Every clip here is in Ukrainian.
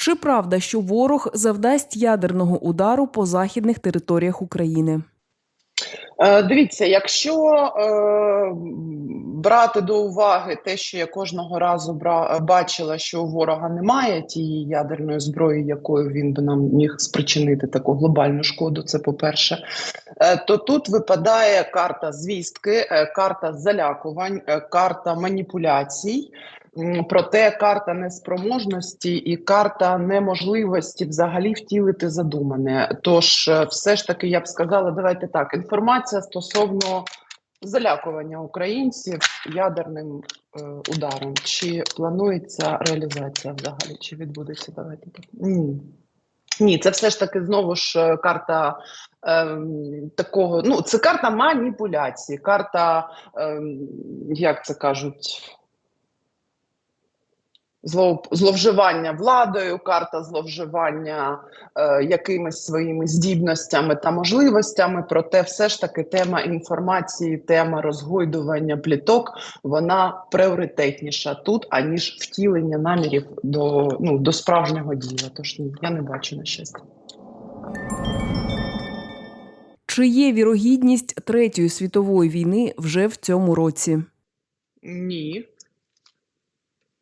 Чи правда, що ворог завдасть ядерного удару по західних територіях України? Е, Дивіться, якщо е, брати до уваги те, що я кожного разу бра, бачила, що у ворога немає тієї ядерної зброї, якою він би нам міг спричинити таку глобальну шкоду, це по-перше, е, то тут випадає карта звістки, е, карта залякувань, е, карта маніпуляцій. Проте карта неспроможності і карта неможливості взагалі втілити задумане. Тож, е, все ж таки, я б сказала, давайте так. Інформація стосовно залякування українців ядерним е, ударом. Чи планується реалізація взагалі? Чи відбудеться? Давайте так. Ні. Ні, це все ж таки знову ж е, карта ем, такого. Ну, це карта маніпуляції, карта, ем, як це кажуть. Злов, зловживання владою, карта зловживання е, якимись своїми здібностями та можливостями. Проте, все ж таки, тема інформації, тема розгойдування пліток, вона пріоритетніша тут, аніж втілення намірів до, ну, до справжнього діла. Тож ні, я не бачу на щастя. Чи є вірогідність Третьої світової війни вже в цьому році? Ні.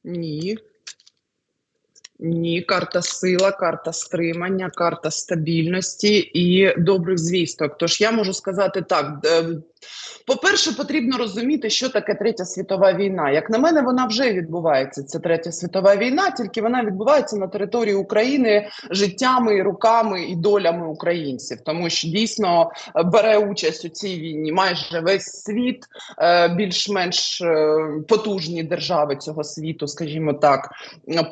Ні. Ні, карта сила, карта стримання, карта стабільності і добрих звісток. Тож я можу сказати так: по-перше, потрібно розуміти, що таке третя світова війна. Як на мене, вона вже відбувається. Це третя світова війна, тільки вона відбувається на території України життями, руками і долями українців, тому що дійсно е, бере участь у цій війні майже весь світ, е, більш-менш е, потужні держави цього світу, скажімо так.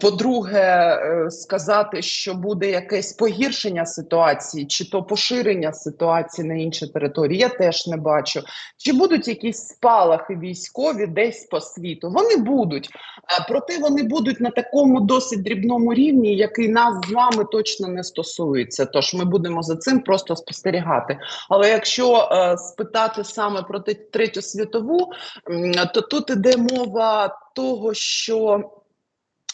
По-друге, сказати, що буде якесь погіршення ситуації, чи то поширення ситуації на інші території, я теж не бачу. Чи будуть якісь спалахи військові десь по світу? Вони будуть, проте вони будуть на такому досить дрібному рівні, який нас з вами точно не стосується. Тож ми будемо за цим просто спостерігати. Але якщо е, спитати саме про третю світову, то тут іде мова того, що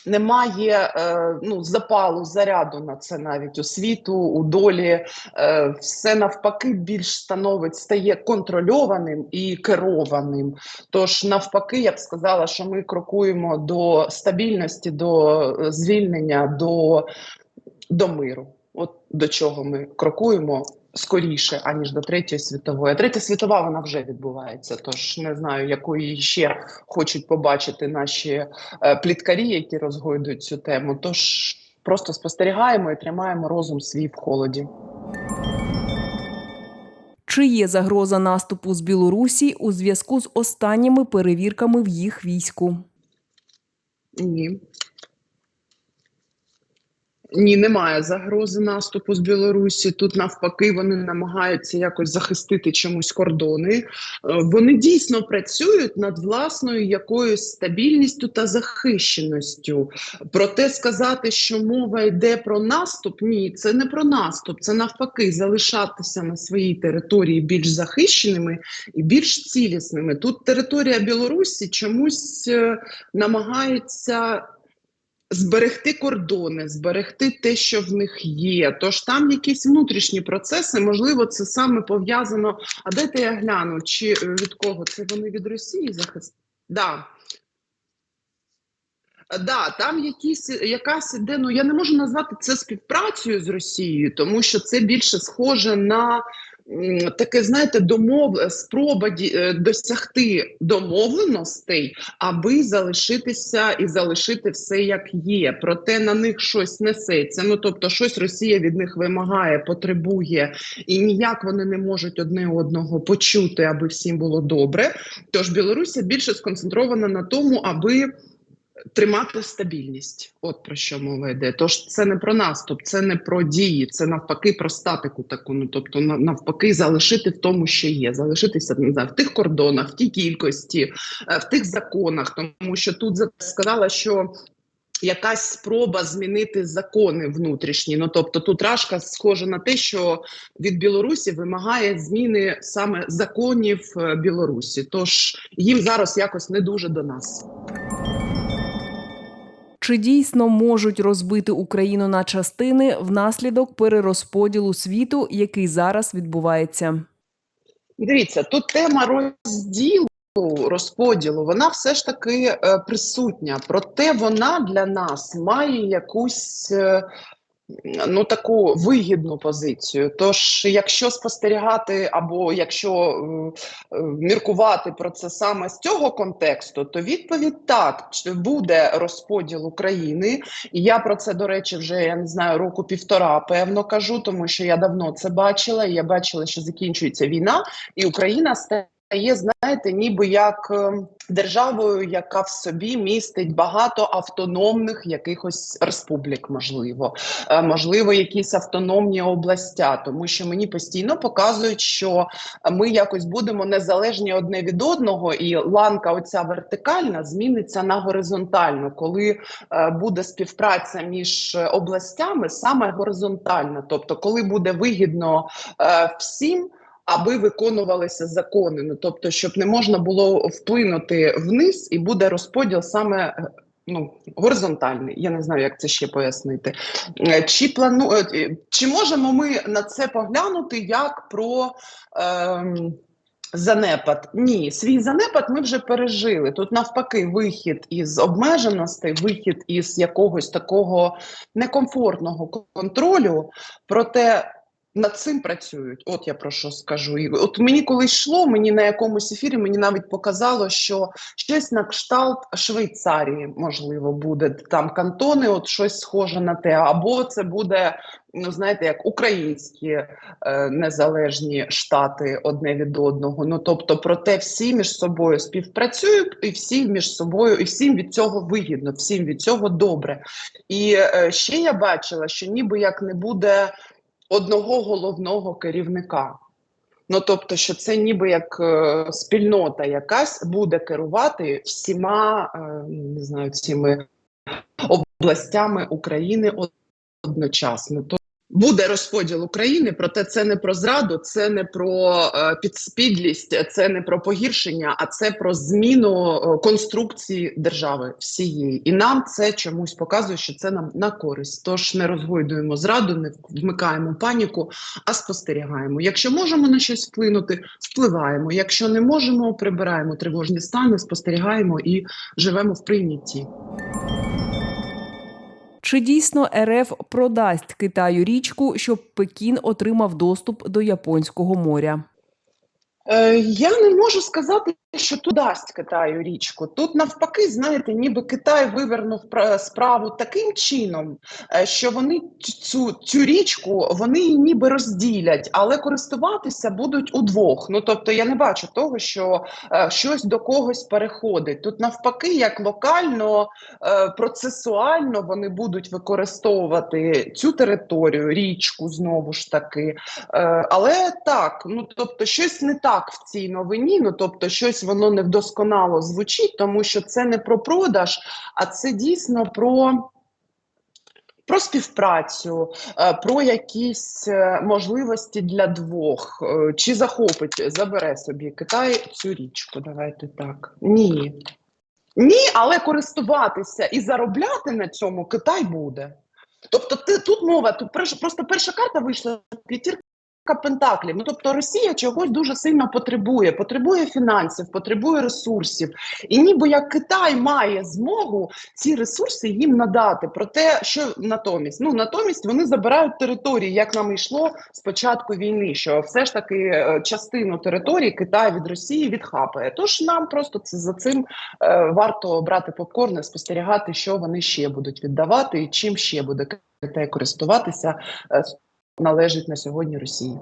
немає е, ну, запалу, заряду на це навіть у світу, у долі. Е, все навпаки більш становить, стає контрольованим і керованим. Тож, навпаки, я б сказала, що ми крокуємо до стабільності, до е, звільнення, до, до миру. От до чого ми крокуємо скоріше, аніж до третьої світової. А третя світова вона вже відбувається. Тож не знаю, якої ще хочуть побачити наші е, пліткарі, які розгойдують цю тему. Тож просто спостерігаємо і тримаємо розум свій в холоді. Чи є загроза наступу з Білорусі у зв'язку з останніми перевірками в їх війську? Ні. Ні, немає загрози наступу з Білорусі. Тут навпаки вони намагаються якось захистити чомусь кордони. Е, Вони дійсно працюють над власною якоюсь стабільністю та захищеністю. Проте сказати, що мова йде про наступ, ні, це не про наступ. Це навпаки залишатися на своїй території більш захищеними і більш цілісними. Тут територія Білорусі чомусь е, намагається зберегти кордони, зберегти те, що в них є. Тож там якісь внутрішні процеси, можливо, це саме пов'язано. А дайте я гляну, чи е, від кого це вони від Росії захист? Да. Да, там якісь якась іде, ну я не можу назвати це співпрацею з Росією, тому що це більше схоже на таке, знаєте, домов спроба ді- е, досягти домовленостей, аби залишитися і залишити все як є. Проте на них щось несеться. Ну тобто, щось Росія від них вимагає, потребує, і ніяк вони не можуть одне одного почути, аби всім було добре. Тож Білорусі більше сконцентрована на тому, аби тримати стабільність. От про що мова йде. Тож це не про наступ, це не про дії, це навпаки про статику таку. Ну тобто, на- навпаки, залишити в тому, що є, залишитися не знаю, в тих кордонах, в тій кількості, е, в тих законах, тому що тут за- сказала, що. Якась спроба змінити закони внутрішні. Ну тобто, тут рашка схожа на те, що від Білорусі вимагає зміни саме законів е, Білорусі. Тож їм зараз якось не дуже до нас. Чи дійсно можуть розбити Україну на частини внаслідок перерозподілу світу, який зараз відбувається? Дивіться, тут тема розділу, розподілу, вона все ж таки е, присутня. Проте вона для нас має якусь е, ну таку вигідну позицію. Тож, якщо спостерігати або якщо е, е, міркувати про це саме з цього контексту, то відповідь так буде розподіл України. І я про це, до речі, вже я не знаю року півтора, певно кажу, тому що я давно це бачила. і Я бачила, що закінчується війна, і Україна стає. Знаєте, ніби як е, державою, яка в собі містить багато автономних якихось республік, можливо, Е, можливо, якісь автономні областя, тому що мені постійно показують, що ми якось будемо незалежні одне від одного, і ланка, оця вертикальна, зміниться на горизонтальну, коли е, буде співпраця між областями саме горизонтальна, тобто, коли буде вигідно всім. Аби виконувалися закони, ну тобто, щоб не можна було вплинути вниз, і буде розподіл саме е, ну горизонтальний. Я не знаю, як це ще пояснити. Е, Чи плану е, чи можемо ми на це поглянути як про ем, занепад? Ні, свій занепад ми вже пережили. Тут навпаки, вихід із обмеженостей, вихід із якогось такого некомфортного контролю. Проте над цим працюють. От я про що скажу. І от мені колись йшло, мені на якомусь ефірі мені навіть показало, що щось на кшталт Швейцарії можливо буде там кантони, от щось схоже на те, або це буде. Ну, знаєте, як українські е, незалежні штати одне від одного. Ну тобто, проте всі між собою співпрацюють, і всі між собою, і всім від цього вигідно, всім від цього добре. І е, ще я бачила, що ніби як не буде одного головного керівника. Ну тобто, що це ніби як е, спільнота якась буде керувати всіма, е, не знаю, цими областями України одночасно. Буде розподіл України, проте це не про зраду, це не про е, підспідлість, це не про погіршення, а це про зміну е, конструкції держави всієї. І нам це чомусь показує, що це нам на користь. Тож не розгойдуємо зраду, не вмикаємо паніку, а спостерігаємо. Якщо можемо на щось вплинути, впливаємо. Якщо не можемо, прибираємо тривожні стани, спостерігаємо і живемо в прийнятті. Чи дійсно РФ продасть Китаю річку, щоб Пекін отримав доступ до Японського моря? Е, я не можу сказати, що тут дасть Китаю річку. Тут навпаки, знаєте, ніби Китай вивернув справу таким чином, е, що вони цю, цю річку вони ніби розділять, але користуватися будуть удвох. Ну тобто я не бачу того, що е, щось до когось переходить. Тут навпаки, як локально, е, процесуально вони будуть використовувати цю територію, річку знову ж таки. Але так, ну тобто, щось не так в цій новині. Ну тобто, щось воно невдосконало звучить, тому що це не про продаж, а це дійсно про. Про співпрацю, е, про якісь е, можливості для двох. Е, Чи захопить, забере собі Китай цю річку? Давайте так. Ні. Ні, але користуватися і заробляти на цьому Китай буде. Тобто, ти, тут мова, тут просто перша карта вийшла п'ятірка пентаклів. Ну тобто Росія чогось дуже сильно потребує, потребує фінансів, потребує ресурсів. І ніби як Китай має змогу ці ресурси їм надати. Проте, що натомість? Ну натомість вони забирають території, як нам йшло з початку війни, що все ж таки е, частину території Китай від Росії відхапає. Тож нам просто це за цим е, варто брати попкорн і спостерігати, що вони ще будуть віддавати, і чим ще буде Китай користуватися. е, належить на сьогодні Росії.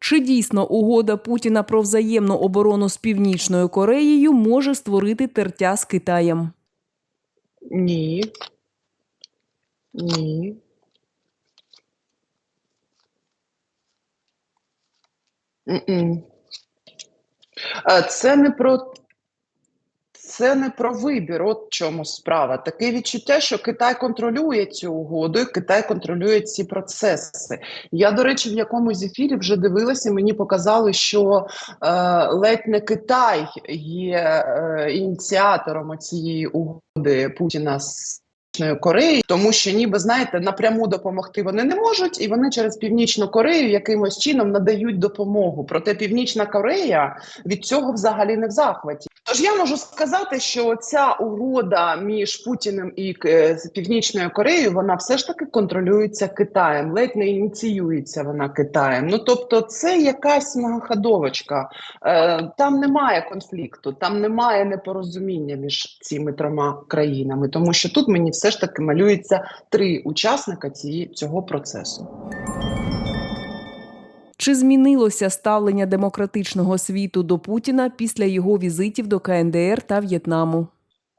Чи дійсно угода Путіна про взаємну оборону з Північною Кореєю може створити тертя з Китаєм? Ні. Ні. Е, Це не про це не про вибір. От чому справа. Таке відчуття, що Китай контролює цю угоду, Китай контролює ці процеси. Я, до речі, в якомусь ефірі вже дивилася. Мені показали, що е, ледь не Китай є е, ініціатором цієї угоди Путіна з. Північною Кореєю, тому що ніби знаєте, напряму допомогти вони не можуть, і вони через Північну Корею якимось чином надають допомогу. Проте Північна Корея від цього взагалі не в захваті. Тож я можу сказати, що ця угода між Путіним і е, Північною Кореєю вона все ж таки контролюється Китаєм, ледь не ініціюється вона Китаєм. Ну тобто, це якась многоходовочка. Е, там немає конфлікту, там немає непорозуміння між цими трьома країнами, тому що тут мені все ж таки малюється три учасника цієї цього процесу. Чи змінилося ставлення демократичного світу до Путіна після його візитів до КНДР та В'єтнаму?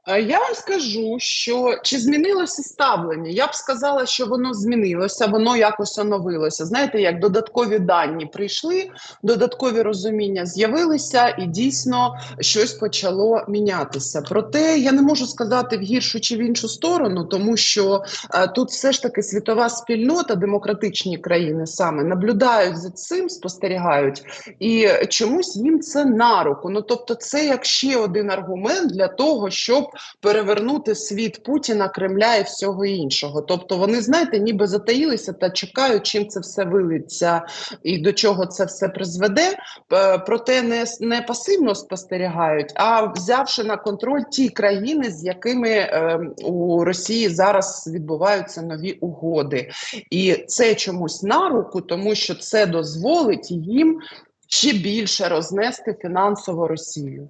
Е, Я вам скажу, що чи змінилося ставлення? Я б сказала, що воно змінилося, воно якось оновилося. Знаєте, як додаткові дані прийшли, додаткові розуміння з'явилися, і дійсно щось почало мінятися. Проте я не можу сказати в гіршу чи в іншу сторону, тому що е, тут все ж таки світова спільнота, демократичні країни саме наблюдають за цим, спостерігають, і чомусь їм це на руку. Ну тобто, це як ще один аргумент для того, щоб перевернути світ Путіна, Кремля і всього іншого. Тобто вони, знаєте, ніби затаїлися та чекають, чим це все вилиться і до чого це все призведе. Е, Проте не, не пасивно спостерігають, а взявши на контроль ті країни, з якими е, у Росії зараз відбуваються нові угоди. І це чомусь на руку, тому що це дозволить їм ще більше рознести фінансово Росію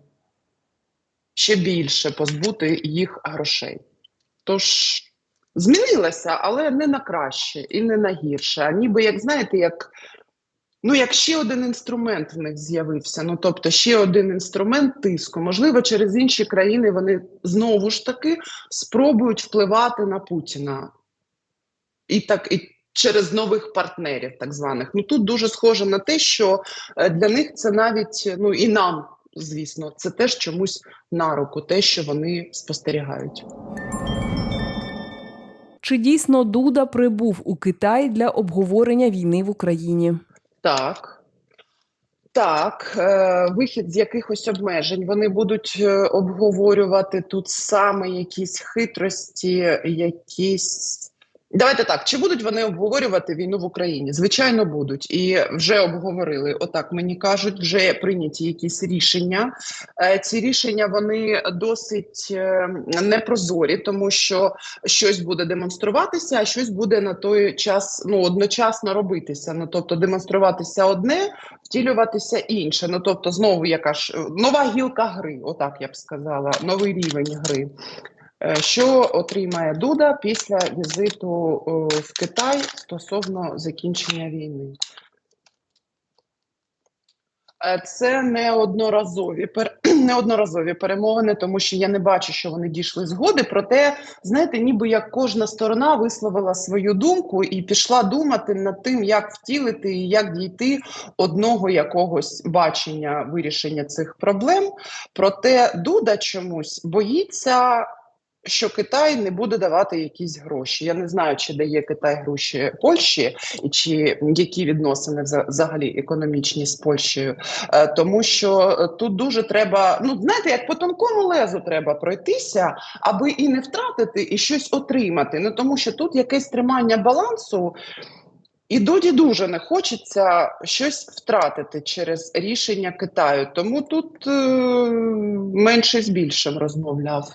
ще більше позбути їх грошей. Тож змінилася, але не на краще і не на гірше. А ніби як знаєте, як. Ну, як ще один інструмент в них з'явився, ну тобто ще один інструмент тиску. Можливо, через інші країни вони знову ж таки спробують впливати на Путіна. І так і через нових партнерів, так званих. Ну тут дуже схоже на те, що е, для них це навіть ну і нам, звісно, це теж чомусь на руку, те, що вони спостерігають. Чи дійсно Дуда прибув у Китай для обговорення війни в Україні? Так. Так, е, вихід з якихось обмежень. Вони будуть е, обговорювати тут саме якісь хитрості, якісь. Давайте так, чи будуть вони обговорювати війну в Україні? Звичайно, будуть. І вже обговорили. Отак мені кажуть, вже прийняті якісь рішення. Е, Ці рішення вони досить е, непрозорі, тому що щось буде демонструватися, а щось буде на той час ну одночасно робитися. Ну тобто демонструватися одне, втілюватися інше. Ну тобто, знову яка ж нова гілка гри, отак я б сказала, новий рівень гри. Е, Що отримає Дуда після візиту е, в Китай стосовно закінчення війни? Е, Це неодноразові неодноразові перемовини, тому що я не бачу, що вони дійшли згоди. Проте, знаєте, ніби як кожна сторона висловила свою думку і пішла думати над тим, як втілити і як дійти одного якогось бачення вирішення цих проблем. Проте Дуда чомусь боїться. Що Китай не буде давати якісь гроші. Я не знаю, чи дає Китай гроші Польщі, чи які відносини вза- взагалі економічні з Польщею. Е, тому що е, тут дуже треба, ну знаєте, як по тонкому лезу треба пройтися, аби і не втратити, і щось отримати. Ну тому що тут якесь тримання балансу. І доді дуже не хочеться щось втратити через рішення Китаю. Тому тут е, менше з більшим розмовляв.